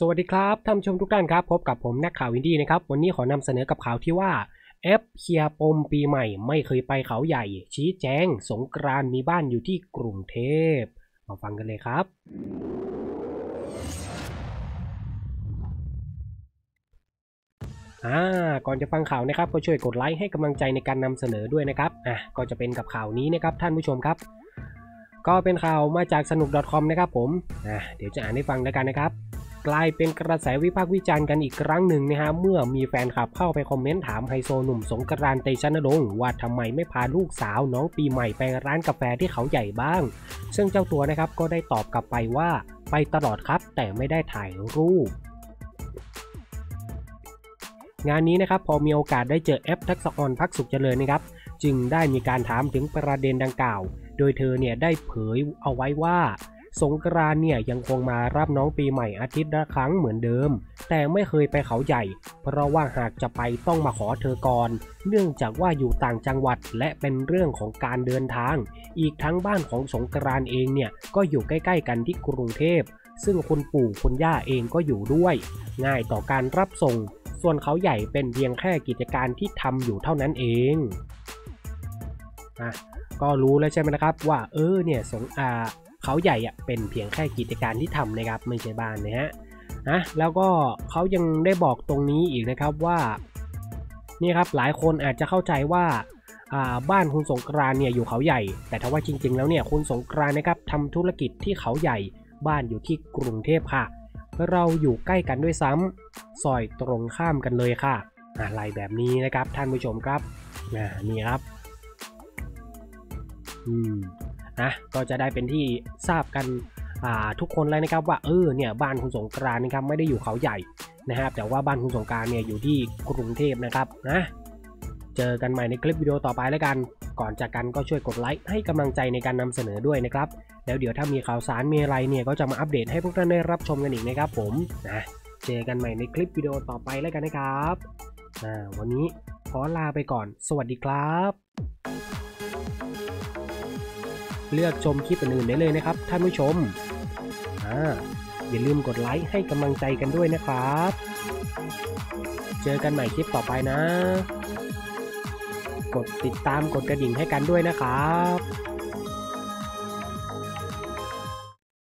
สวัสดีครับท่านผู้ชมทุกท่านครับ พบกับผมนักข่าววินดี้นะครับ วันนี้ขอนำเสนอกับข่าวที่ว่าแอปเคลียร์ปมปีใหม่ไม่เคยไปเขาใหญ่ ชี้แจง สงกรานมีบ้านอยู่ที่กรุงเทพ มาฟังกันเลยครับ อ่า ก่อนจะฟังข่าวนะครับ ก็ช่วยกดไลค์ให้กำลังใจในการนำเสนอด้วยนะครับ อะ ก็จะเป็นกับข่าวนี้นะครับท่านผู้ชมครับ ก็เป็นข่าวมาจากสนุก .com นะครับผม อะ เดี๋ยวจะอ่านให้ฟังแล้วกันนะครับ กลายเป็นกระแสวิพากษ์วิจารณ์กันอีกครั้งหนึ่งนะฮะเมื่อมีแฟนคลับเข้าไปคอมเมนต์ถามไฮโซหนุ่มสงกรานต์เตชะนรงค์ว่าทำไมไม่พาลูกสาวน้องปีใหม่ไปร้านกาแฟที่เขาใหญ่บ้าง ซึ่งเจ้าตัวนะครับก็ได้ตอบกลับไปว่าไปตลอดครับแต่ไม่ได้ถ่ายรูปงานนี้นะครับพอมีโอกาสได้เจอแอปทักษออนพักสุขเจริญนะครับ จึงได้มีการถามถึงประเด็นดังกล่าว โดยเธอเนี่ยได้เผยเอาไว้ว่า สงกรานเนี่ยยังคงมารับน้องปีใหม่อาทิตย์ละครั้งเหมือนเดิม แต่ไม่เคยไปเขาใหญ่ เพราะว่าหากจะไปต้องมาขอเธอก่อน เนื่องจากว่าอยู่ต่างจังหวัดและเป็นเรื่องของการเดินทาง อีกทั้งบ้านของสงกรานเองเนี่ยก็อยู่ใกล้ ๆ กันที่กรุงเทพ ซึ่งคุณปู่คุณย่าเองก็อยู่ด้วย ง่ายต่อการรับส่ง ส่วนเขาใหญ่เป็นเพียงแค่กิจการที่ทำอยู่เท่านั้นเอง อะก็รู้แล้วใช่ไหมนะครับว่าเออเนี่ยสงอาเขาใหญ่อะเป็นเพียงแค่กิจการที่ทำนะครับไม่ใช่บ้านนะฮะนะแล้วก็เขายังได้บอกตรงนี้อีกนะครับว่านี่ครับหลายคนอาจจะเข้าใจว่าบ้านคุณสงกรานเนี่ยอยู่เขาใหญ่ แต่ถ้าว่าจริง ๆ แล้วเนี่ยคุณสงกรานนะครับทำธุรกิจที่เขาใหญ่บ้านอยู่ที่กรุงเทพค่ะ เราอยู่ใกล้กันด้วยซ้ำซอยตรงข้ามกันเลยค่ะอะไรแบบนี้นะครับท่านผู้ชมครับนี่ครับ อืมนะก็จะได้เป็นที่ทราบกันอ่าทุกคนเลยนะครับว่าเออเนี่ยบ้านคุณสงกรานนะครับไม่ได้อยู่เขาใหญ่นะครับแต่ว่าบ้านคุณสงกรานเนี่ยอยู่ที่กรุงเทพนะครับนะเจอกันใหม่ในคลิปวิดีโอต่อไปแล้วกัน ก่อนจากกันก็ช่วยกดไลค์ให้กำลังใจในการนำเสนอด้วยนะครับ แล้วเดี๋ยวถ้ามีข่าวสารมีอะไรเนี่ยก็จะมาอัปเดตให้พวกท่านได้รับชมกันอีกนะครับผมนะเจอกันใหม่ในคลิปวิดีโอต่อไปแล้วกันนะครับวันนี้ขอลาไปก่อน สวัสดีครับ เลือกชมคลิปอื่นๆได้เลยนะครับท่านผู้ชมอ่าอย่าลืมกดไลค์ให้กำลังใจกันด้วยนะครับ เจอกันใหม่คลิปต่อไปนะ กดติดตามกดกระดิ่งให้กันด้วยนะครับ